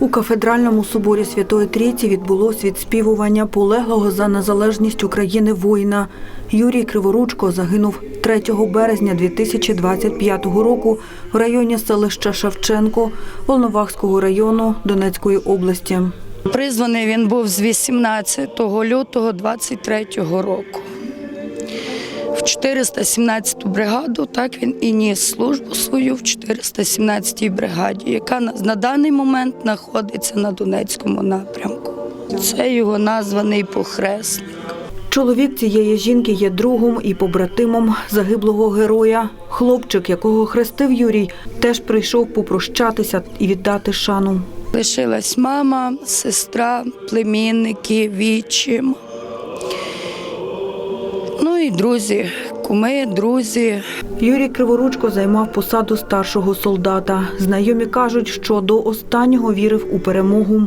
У кафедральному соборі Святої Трійці відбулось відспівування полеглого за незалежність України воїна. Юрій Криворучко загинув 3 березня 2025 року в районі селища Шевченко Волновахського району Донецької області. Призваний він був з 18 лютого 23 року. В 417 бригаду так він і ніс службу свою в 417 бригаді, яка на, на даний момент знаходиться на Донецькому напрямку. Це його названий похресник. Чоловік цієї жінки є другом і побратимом загиблого героя. Хлопчик, якого хрестив Юрій, теж прийшов попрощатися і віддати шану. Лишилась мама, сестра, племінники, вічим. І друзі, куми, друзі. Юрій Криворучко займав посаду старшого солдата. Знайомі кажуть, що до останнього вірив у перемогу.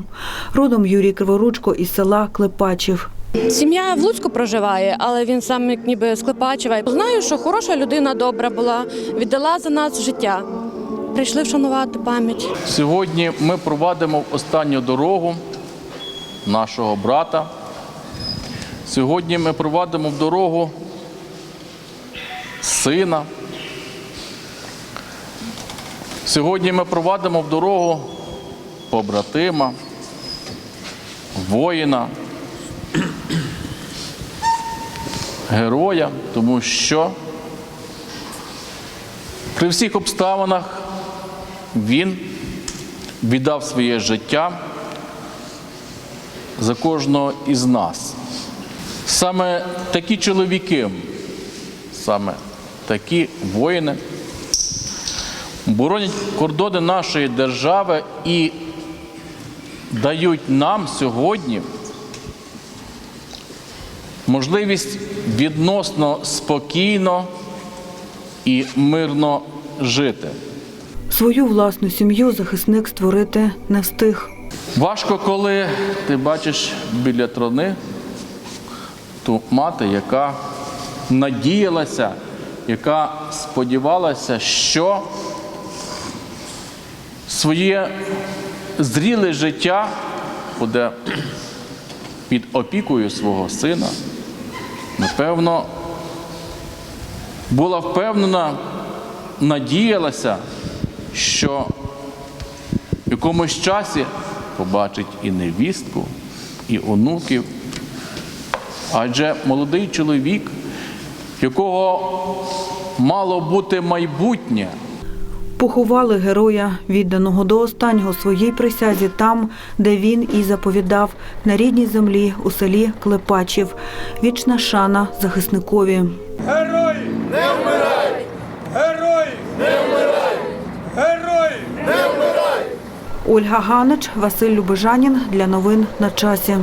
Родом Юрій Криворучко із села Клепачів. Сім'я в Луцьку проживає, але він сам як ніби з Клепачева. Знаю, що хороша людина добра була, віддала за нас життя. Прийшли вшанувати пам'ять. Сьогодні ми провадимо в останню дорогу нашого брата. Сьогодні ми провадимо в дорогу сина. Сьогодні ми провадимо в дорогу побратима, воїна, героя, тому що при всіх обставинах він віддав своє життя за кожного із нас. Саме такі чоловіки, саме такі воїни боронять кордони нашої держави і дають нам сьогодні можливість відносно спокійно і мирно жити. Свою власну сім'ю захисник створити не встиг. Важко, коли ти бачиш біля трони ту мати, яка надіялася, яка сподівалася, що своє зріле життя буде під опікою свого сина. Напевно, була впевнена, надіялася, що в якомусь часі побачить і невістку, і онуків. Адже молодий чоловік, якого мало бути майбутнє, Поховали героя, відданого до останнього своїй присязі там, де він і заповідав, на рідній землі у селі Клепачів. Вічна шана захисникові. Герой! Не вмирай! Герой! Не вмирай! Герой! Ольга Ганич, Василь Любежанін для новин на часі.